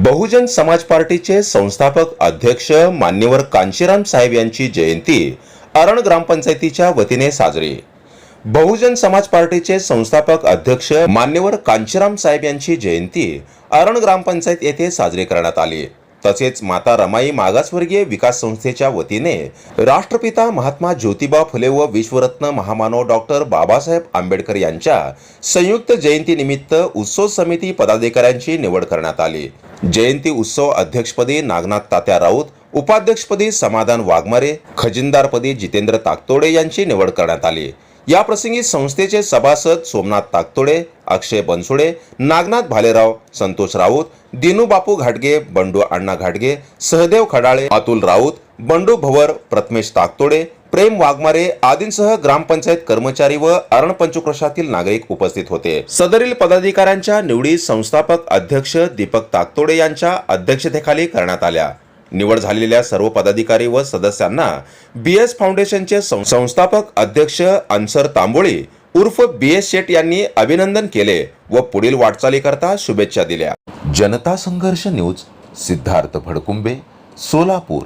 बहुजन समाज पार्टीचे संस्थापक अध्यक्ष मान्यवर कांशीराम साहेब यांची जयंती अरण ग्रामपंचायतीच्या वतीने साजरी. बहुजन समाज पार्टीचे संस्थापक अध्यक्ष मान्यवर कांशीराम साहेब यांची जयंती अरण ग्रामपंचायत येथे साजरी करण्यात आली. तसेच माता रमाई मागासवर्गीय विकास संस्थेच्या वतीने राष्ट्रपिता महात्मा ज्योतिबा फुले व विश्वरत्न महामानव डॉक्टर बाबासाहेब आंबेडकर यांच्या संयुक्त जयंतीनिमित्त उत्सव समिती पदाधिकाऱ्यांची निवड करण्यात आली. जयंती उत्सव अध्यक्षपदी नागनाथ तात्या राऊत उपाध्यक्षपदी समाधान वाघमारे खजिनदारपदी जितेंद्र ताकतोडे यांची निवड करण्यात आली. या प्रसंगी संस्थेचे सभासद सोमनाथ ताकतोडे अक्षय बनसोडे नागनाथ भालेराव संतोष राऊत दिनू बापू घाटगे बंडू अण्णा घाटगे सहदेव खडाळे अतुल राऊत बंडू भवर प्रथमेश ताकतोडे प्रेम वाघमारे आदींसह ग्रामपंचायत कर्मचारी व अरणपंचक्रशातील नागरिक उपस्थित होते. सदरील पदाधिकाऱ्यांच्या निवडी संस्थापक अध्यक्ष दीपक ताकतोडे यांच्या अध्यक्षतेखाली करण्यात आल्या. निवड झालेल्या सर्व पदाधिकारी व सदस्यांना बी एस फाउंडेशनचे सं- संस्थापक अध्यक्ष अन्सर तांबोळी उर्फ बी एस शेट यांनी अभिनंदन केले व पुढील वाटचालीकरता शुभेच्छा दिल्या. जनता संघर्ष न्यूज सिद्धार्थ फडकुंबे सोलापूर.